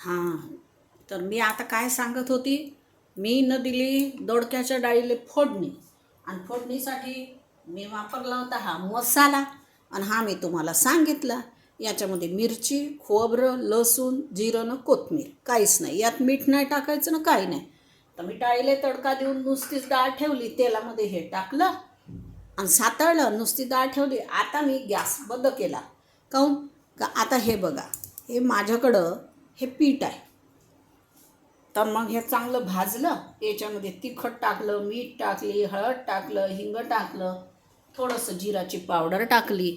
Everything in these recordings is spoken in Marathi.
हां. तर मी आता काय सांगत होती? मी न दिली दोडक्याच्या डाळीले फोडणी. आणि फोडणीसाठी मी वापरला होता हा मसाला आणि हा मी तुम्हाला सांगितला. याच्यामध्ये मिरची खोबरं लसूण जिरं न कोथमीर. काहीच नाही. यात मीठ नाही टाकायचं ना काही नाही. तर मी डाळीले तडका देऊन नुसतीच डाळ ठेवली तेलामध्ये हे टाकलं आणि सातळलं नुसती डाळ ठेवली. आता मी गॅस बंद केला. काहून? का आता हे बघा हे माझ्याकडं हे पीठ आहे. तर मग हे चांगलं भाजलं याच्यामध्ये तिखट टाकलं मीठ टाकली हळद टाकलं हिंग टाकलं थोडंसं जिराची पावडर टाकली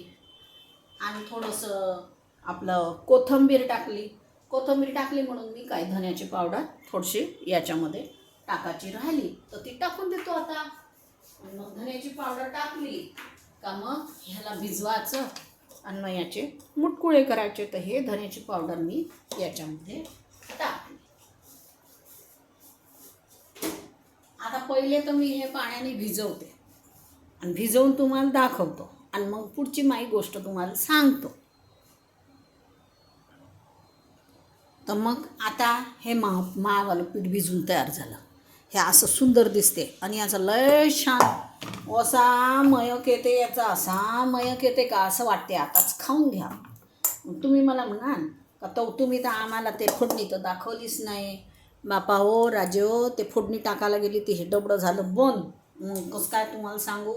आणि थोडंसं आपलं कोथिंबीर टाकली. कोथिंबीर टाकली म्हणून मी काय धन्याची पावडर थोडीशी याच्यामध्ये टाकायची राहिली. तर ती टाकून देतो आता. मग धन्याची पावडर टाकली का मग ह्याला भिजवायचं. आणि याचे मुटकुळे करायचे तर हे धन्याची पावडर मी याच्यामध्ये टाकली. आता पहिले तर मी हे पाण्याने भिजवते. आणि भिजवून तुम्हाला दाखवतो. आणि मग पुढची माही गोष्ट तुम्हाला सांगतो. तर मग आता हे महा महावालं पीठ भिजून तयार झालं. हे असं सुंदर दिसते. आणि याचा लय छान असा मयक येते याचा असा मयक येते का असं वाटते. आताच खाऊन घ्या. मग तुम्ही मला म्हणाल का तो तुम्ही तर आम्हाला ते फोडणी तर दाखवलीच नाही. बापा हो राजे हो ते फोडणी टाकायला गेली ती हे डबडं झालं बंद. मग कसं काय तुम्हाला सांगू?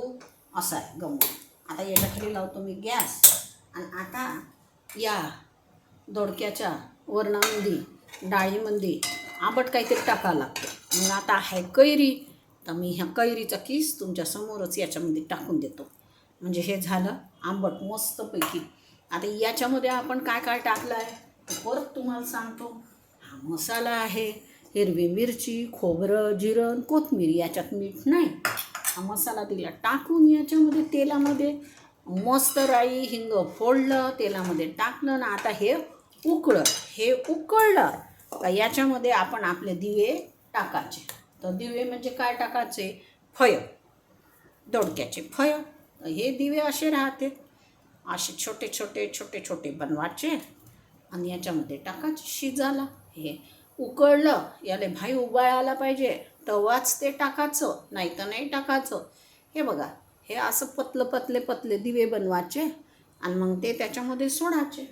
असं आहे गमत. आता याच्याखाली लावतो मी गॅस. आणि आता या दोडक्याच्या वरणामध्ये डाळीमध्ये आंबट काहीतरी टाकावं लागतं. मग आता आहे कैरी. तर मी ह्या कैरीचा किस तुमच्यासमोरच याच्यामध्ये टाकून देतो. म्हणजे हे झालं आंबट मस्तपैकी. आता याच्यामध्ये आपण काय काय टाकलं आहे परत तुम्हाला सांगतो. हा मसाला आहे हिरवी मिरची खोबरं जिरं कोथमीर कोथिंबीर याच्यात मीठ नाही. हा मसाला दिला टाकून याच्यामध्ये तेलामध्ये मस्त राई हिंग फोडलं तेलामध्ये टाकलं ना आता हे उकळं हे उकळलं. का याच्यामध्ये आपण आपले दिवे टाकायचे. तर दिवे म्हणजे काय टाकायचे? फय दोडक्याचे फय तर हे दिवे असे राहते. असे छोटे छोटे छोटे छोटे बनवायचे आणि याच्यामध्ये टाकायचे शिजाला हे उकळलं याला भाई उबाळायला पाहिजे. तवाच ते टाकायचं नाही तर नाही टाकायचं. हे बघा हे असं पतलं पतले पतले दिवे बनवायचे आणि मग ते त्याच्यामध्ये सोडायचे.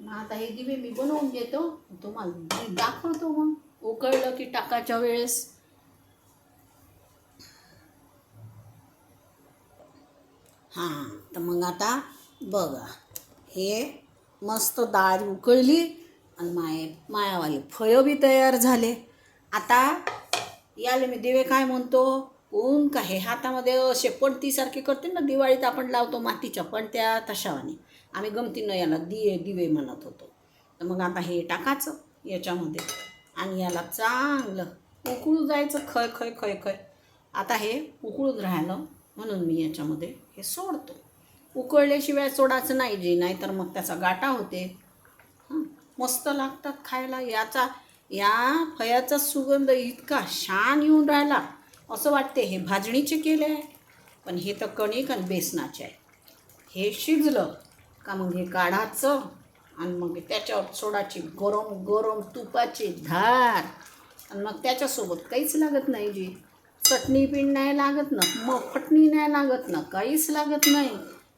मग आता हे दिवे मी बनवून घेतो तुम्हाला दाखवतो मग. उकळलं की टाकायच्या वेळेस. हां तर मग आता बघा. हे मस्त डाळ उकळली आणि माये मायावाले फळं बी तयार झाले. आता याले मी दिवे काय म्हणतो? ऊन का हे हातामध्ये असे पणतीसारखे करते ना दिवाळीत आपण लावतो मातीच्या पण त्या तशावाने. आम्ही गमतीनं याला दिये दिवे म्हणत होतो. तर मग आता हे टाकायचं याच्यामध्ये. आणि याला चांगलं उकळू जायचं खय खय खय खय. आता हे उकळून राहिलं म्हणून मी याच्यामध्ये हे सोडतो. उकळल्याशिवाय सोडायचं नाही जे नाही तर मग त्याचा गाठा होते. मस्त लागतात खायला. याचा या फयाचा सुगंध इतका छान येऊन राहिला. असं वाटते हे भाजणीचे केले आहे. पण हे तर कणिक आणि बेसनाचे आहे. हे शिजलं का मग हे काढायचं? आणि मग त्याच्यावर सोडाची गरम गरम तुपाची धार. आणि मग त्याच्यासोबत काहीच लागत नाही जी. चटणी पीठ नाही लागत ना मग फटणी नाही लागत ना काहीच लागत नाही.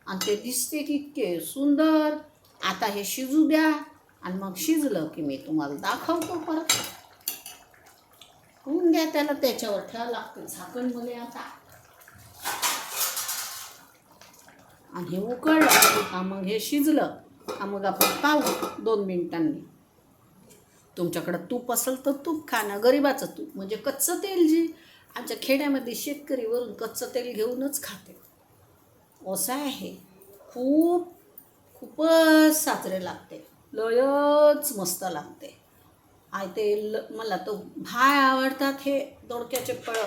आणि ते दिसते तितके सुंदर. आता हे शिजू द्या आणि मग शिजलं की मी तुम्हाला दाखवतो परत. होऊन द्या त्याला त्याच्यावर ठेवावं लागतं झाकण मुले आता. आणि हे उकळलं का मग हे शिजलं. हा मग आपण पाहू दोन मिनिटांनी. तुमच्याकडं तूप असेल तर तूप खा ना गरिबाचं तूप. म्हणजे कच्चं तेल जी आमच्या खेड्यामध्ये शेतकरी वरून कच्चं तेल घेऊनच खाते. असं आहे. खूप खूपच साजरे लागते. लयच मस्त लागते. आय ते ल मला तो भाय आवडतात हे दोडक्याचे फळं.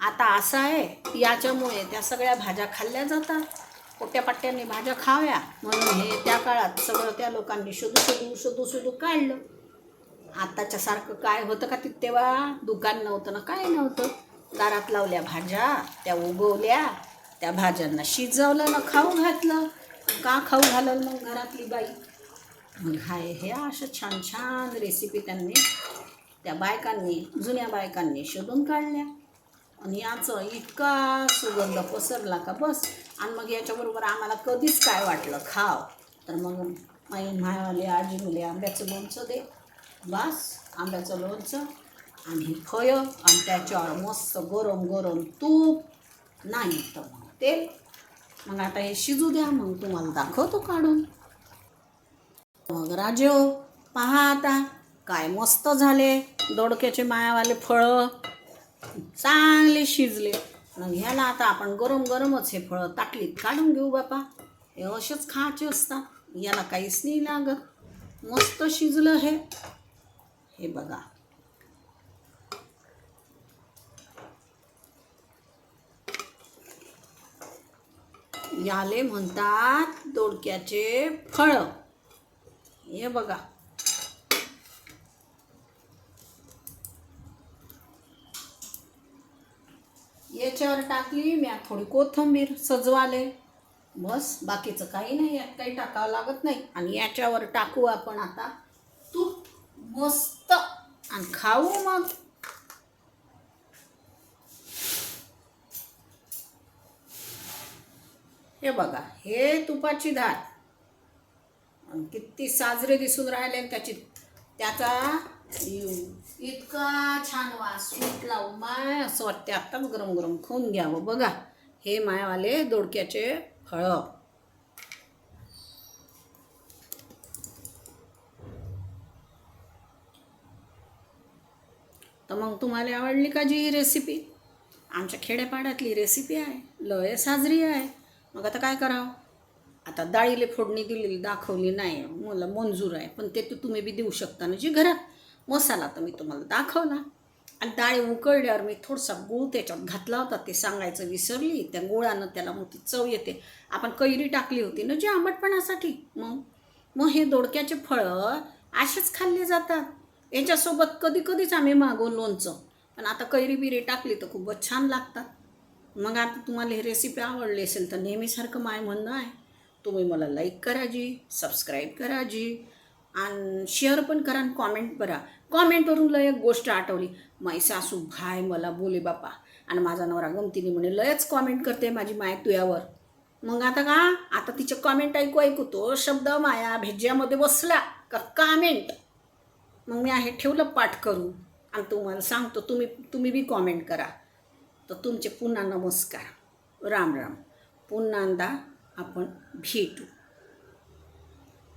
आता असं आहे याच्यामुळे त्या सगळ्या भाज्या खाल्ल्या जातात. पोट्यापाट्यांनी भाज्या खाव्या. म्हणून हे त्या काळात सगळं त्या लोकांनी शोधू शोधू शोधू शोधू काढलं. आत्ताच्या सारखं काय होतं का ती तेव्हा? दुकान नव्हतं ना काय नव्हतं? दारात लावल्या भाज्या त्या उगवल्या त्या भाज्यांना शिजवलं ना खाऊ घातलं. का खाऊ घालल मग घरातली बाई? मग हाय हे अशा छान छान रेसिपी त्यांनी त्या बायकांनी जुन्या बायकांनी शोधून काढल्या. आणि याचं इतका सुगंध पसरला का बस? आणि मग याच्याबरोबर आम्हाला कधीच काय वाटलं खाव. तर मग माई मायवाले आजी मुले आंब्याचं लोणचं दे. बास आंब्याचं लोणचं आणि फळं आणि त्याच्यावर मस्त गरम गरम तूप. नाही तर मग तेल. मग आता हे शिजू द्या मग तुम्हाला दाखवतो काढून. मग राजो हो, पहा आता काय मस्त झाले. दोडक्याचे मायावाले फळं चांगले शिजले. मग ह्याला आता आपण गरम गरमच हे फळं ताटलीत काढून घेऊ बापा. हे असेच खायचे असतात. याला काहीच नाही लागत. मस्त शिजलं हे. हे बघा. याले म्हणतात दोडक्याचे फळं. हे बघा. याच्यावर टाकली मी थोडी कोथिंबीर सजवाले. बस बाकीचं काही नाही यात काही टाकावं लागत नाही. आणि याच्यावर टाकू आपण आता तूप. मस्त. आणि खाऊ मग. हे बघा हे तुपाची धार किती साजरे दिसून राहिले आणि त्याची त्याचा इतका छान वास सुटला माय असं वाटते आत्ताच गरम गरम खाऊन घ्यावं. बघा हे मायावाले दोडक्याचे फळं. तर मग तुम्हाला आवडली का जी ही रेसिपी आमच्या खेड्यापाड्यातली रेसिपी आहे लय साजरी आहे. मग आता काय करावं? आता डाळीले फोडणी दिलेली दाखवली नाही मला मंजूर आहे पण ते तुम्ही बी देऊ शकता ना जी घरात. मसाला तर मी तुम्हाला दाखवला. आणि डाळी उकळल्यावर मी थोडासा गूळ त्याच्यात घातला होता ते सांगायचं विसरली. त्या गुळानं त्याला मोठी चव येते. आपण कैरी टाकली होती ना जी आंबटपणासाठी. मग? मग हे दोडक्याचे फळं असेच खाल्ले जातात. याच्यासोबत कधी कधीच आम्ही मागो लोणचं. पण आता कैरी बिरी टाकली तर खूपच छान लागतात. मग आता तुम्हाला ही रेसिपी आवडली असेल तर नेहमीसारखं माय म्हणणं आहे. तुम्ही मला लाईक करा जी सबस्क्राईब करा जी. आणि शेअर पण करा आणि कॉमेंट करा. कॉमेंटवरून लय एक गोष्ट आठवली. माई सासू भाय मला बोले बापा. आणि माझा नवरा गमतीने म्हणे लयच कॉमेंट करते माझी माय तुयावर मग आता का? आता तिचे कॉमेंट ऐकू ऐकू तो शब्द माया भेज्यामध्ये बसला. का कॉमेंट मग मी आहे ठेवलं पाठ करू आणि तुम्हाला सांगतो तुम्ही तुम्ही बी कॉमेंट करा. तर तुमचे पुन्हा नमस्कार. राम राम. पुन्हांदा आपण भेटू.